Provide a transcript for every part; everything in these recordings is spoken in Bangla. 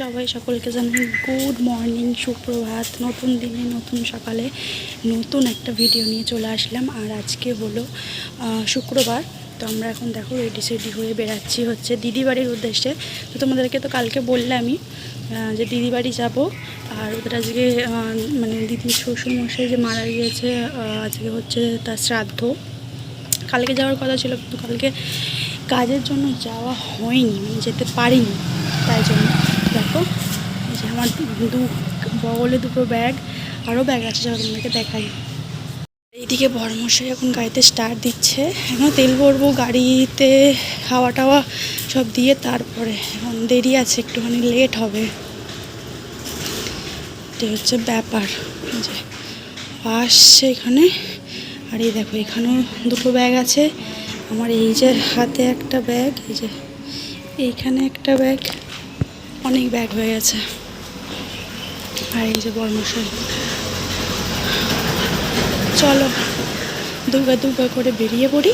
সবাই সকলকে জানাই গুড মর্নিং সুপ্রভাত। নতুন দিনে, নতুন সকালে নতুন একটা ভিডিও নিয়ে চলে আসলাম। আর আজকে হলো শুক্রবার। তো আমরা এখন দেখো রেডি সেডি হয়ে বেড়াচ্ছি হচ্ছে দিদি বাড়ির উদ্দেশ্যে। তো তোমাদেরকে তো কালকে বললামই যে দিদি বাড়ি যাব। আর ওদের আজকে মানে দিদির শ্বশুরমশাই যে মারা গিয়েছে আজকে হচ্ছে তার শ্রাদ্ধ। কালকে যাওয়ার কথা ছিল, কিন্তু কালকে কাজের জন্য যাওয়া হয়নি মানে যেতে পারিনি। তাই জন্য আমার দু বগলে দুটো ব্যাগ, আরও ব্যাগ আছে যারা তোমাদেরকে দেখাই। এইদিকে বড়মশাই এখন গাড়িতে স্টার্ট দিচ্ছে। এখন তেল ভরবো, গাড়িতে খাওয়া টাওয়া সব দিয়ে তারপরে। এখন দেরি আছে, একটুখানি লেট হবে। এটাই হচ্ছে ব্যাপার। যে আসছে এখানে। আর এই দেখো, এখানেও দুটো ব্যাগ আছে। আমার এই যে হাতে একটা ব্যাগ, এই যে এইখানে একটা ব্যাগ, অনেক ব্যাগ হয়ে গেছে। আর এই যে বর্মশাই চলো দুর্গা দুর্গা করে বেরিয়ে পড়ি।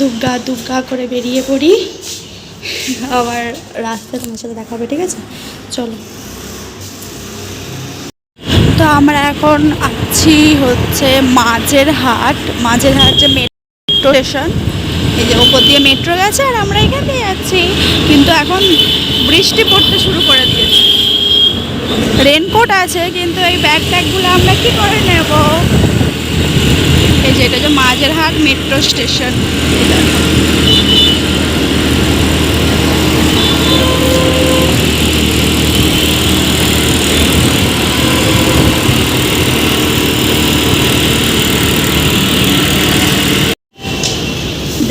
দুর্গা দুর্গা করে বেরিয়ে পড়ি। আবার রাস্তায় তোমার সাথে দেখা হবে ঠিক আছে? চলো। তো আমরা এখন আছি হচ্ছে মাঝের হাট। মাঝের হাট যে মেট্রো স্টেশন, এই যে ওপর দিয়ে মেট্রো গেছে আর আমরা এখান যাচ্ছি। কিন্তু এখন বৃষ্টি পড়তে শুরু করে দিয়েছে। রেনকোট আছে, কিন্তু এই ব্যাগ ট্যাগগুলো আমরা কি করে নেব? এই যে এটা যে মাঝের হাট মেট্রো স্টেশন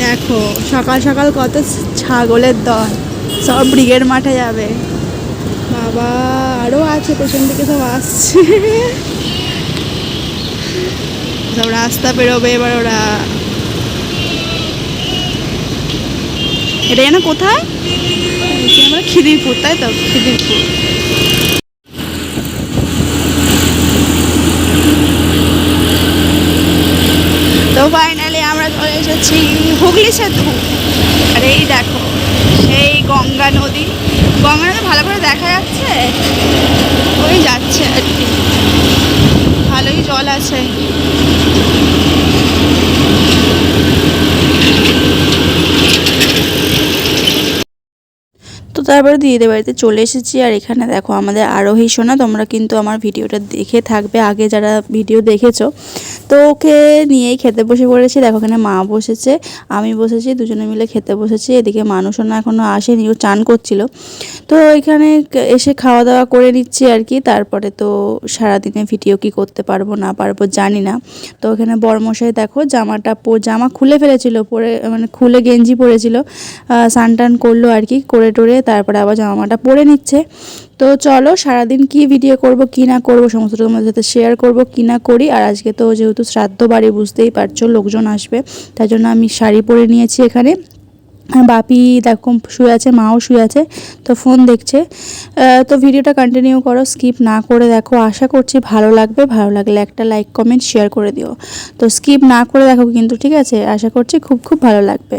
দেখো, সকাল সকাল কত ছাগলের দল। সব ব্রিগেড মাঠে যাবে। বাবা আরও আছে, পেছন থেকে সব আসছে। সব রাস্তা পেরোবে এবার ওরা। এটা যেন কোথায়? আমরা খিদিরপুর, তাই তো? খিদিরপুর। তো ফাইনালি আমরা চলে এসেছি হুগলি সেতু। আর এই দেখো, সেই গঙ্গা নদী। গঙ্গা নদী ভালো করে দেখা যাচ্ছে? ওই যাচ্ছে আর কি। ভালোই জল আছে। তো তারপরে দিদিদের বাড়িতে চলে এসেছি আর এখানে দেখো আমাদের আরোহী সোনা, তোমরা কিন্তু আমার ভিডিওটা দেখে থাকবে। আগে যারা ভিডিও দেখেছ তো ওকে নিয়েই খেতে বসে পড়েছি। দেখো এখানে মা বসেছে, আমি বসেছি, দুজনে মিলে খেতে বসেছি। এদিকে মানুষও না এখনও আসেনি, ও চান করছিল। তো এখানে এসে খাওয়া দাওয়া করে নিচ্ছি আর কি। তারপরে তো সারাদিনে ভিডিও কি করতে পারব, না পারব জানি না। তো এখানে বরমশাই দেখো, জামাটা পো, জামা খুলে ফেলেছিল, পরে মানে খুলে গেঞ্জি পরেছিল। সান টান করল আর কি করে টোরে তারপরে আবার জামাটা পরে নিচ্ছে। তো চলো, সারাদিন কি ভিডিও করব, কি না করব, সমস্ত তোমাদের সাথে শেয়ার করব, কি না করি। আর আজকে তো যেহেতু শ্রাদ্ধ বাড়ি, বুঝতেই পারছ, লোকজন আসবে, তাই জন্য আমি শাড়ি পরে নিয়েছি এখানে। বাপি দেখো, শুয়ে আছে, মাও শুয়ে আছে, তো ফোন দেখছে। তো ভিডিওটা কন্টিনিউ করো স্কিপ না করে দেখো। আশা করছি ভালো লাগবে, ভালো লাগলে একটা লাইক কমেন্ট শেয়ার করে দিও। তো স্কিপ না করে দেখো কিন্তু, ঠিক আছে? আশা করছি খুব খুব ভালো লাগবে।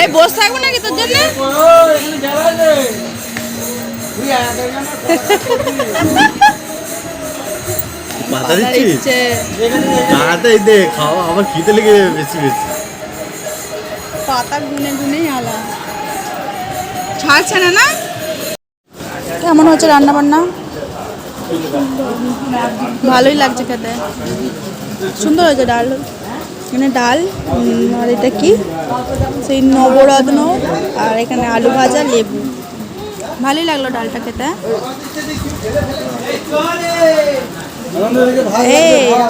এই বসে থাকব নাকি তোর জন্য? পাতা দিচ্ছিস? ইচ্ছে। দে খাওয়া আমার খিদে লেগে যাবে বেশি বেশি। পাতা গুনে গুনেই আলা ছাড়ছে না না? কেমন হচ্ছে রান্না বান্না ভালোই লাগছে খেতে। সুন্দর হয়েছে ডাল। এখানে ডাল আর এটা কি? সেই নবরত্ন, আর এখানে আলু ভাজা, লেবু। ভালোই লাগল ডালটা খেতে।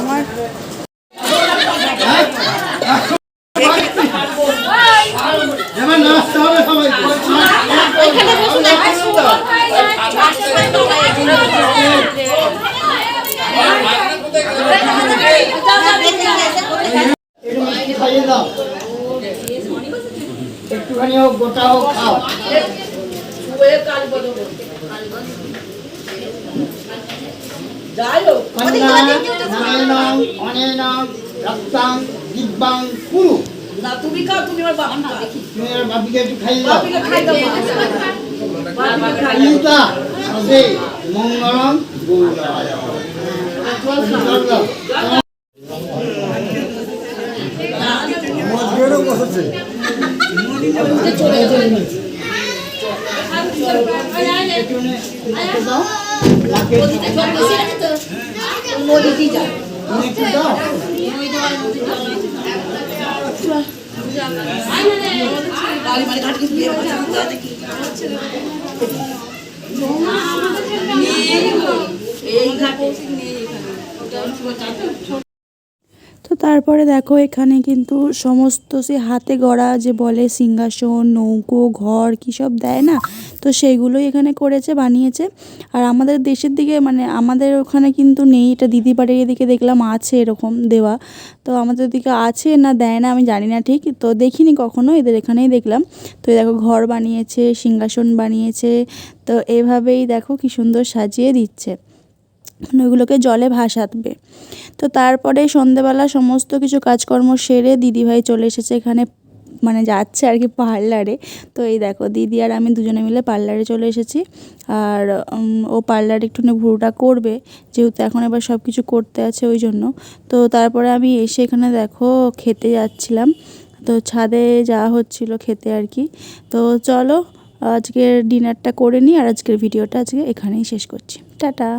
আমার মিষ্টি খাইয়ে দাও একটুখানি হোক গোটা হোক খাও। অনেনং অনেনং রক্তাং দিব্যাং কুরু। না তুমি খাও তুমি আমার বাবা না দেখি। তুমি আর বাপিকে একটু খাইয়ে দাও। বাপিকে খাই দাও সদে মঙ্গলম দাও মাকে নদীতে যাও তুমি একটু দাও বাড়ি বাড়ি ঘাটকে বিয়ে করছে দেখি এই ঘাটে। তো তারপরে দেখো এখানে কিন্তু সমস্ত সে হাতে গড়া যে বলে সিংহাসন, নৌকো, ঘর কী সব দেয় না? তো সেইগুলোই এখানে করেছে, বানিয়েছে। আর আমাদের দেশের দিকে মানে আমাদের ওখানে কিন্তু নেই, এটা দিদি বাড়ির এদিকে দেখলাম আছে এরকম দেওয়া। তো আমাদের দিকে আছে না দেয় না আমি জানি না ঠিক, তো দেখিনি কখনো, এদের এখানেই দেখলাম। তো দেখো ঘর বানিয়েছে, সিংহাসন বানিয়েছে, তো এভাবেই দেখো কি সুন্দর সাজিয়ে দিচ্ছে। ওগুলোকে জলে ভাসাবে। তো তারপরে সন্ধেবেলা সমস্ত কিছু কাজকর্ম সেরে দিদিভাই চলে এসেছে এখানে মানে যাচ্ছে আর কি পার্লারে। তো এই দেখো, দিদি আর আমি দুজনে মিলে পার্লারে চলে এসেছি। আর ও পার্লারে একটুখানি ভুরুটা করবে, যেহেতু এখন এবার সব কিছু করতে আছে ওই জন্য। তো তারপরে আমি এসে এখানে দেখো খেতে যাচ্ছিলাম। তো ছাদে যাওয়া হচ্ছিল খেতে আর কি। তো চলো, আজকের ডিনারটা করে নিই আর আজকের ভিডিওটা আজকে এখানেই শেষ করছি। টাটা।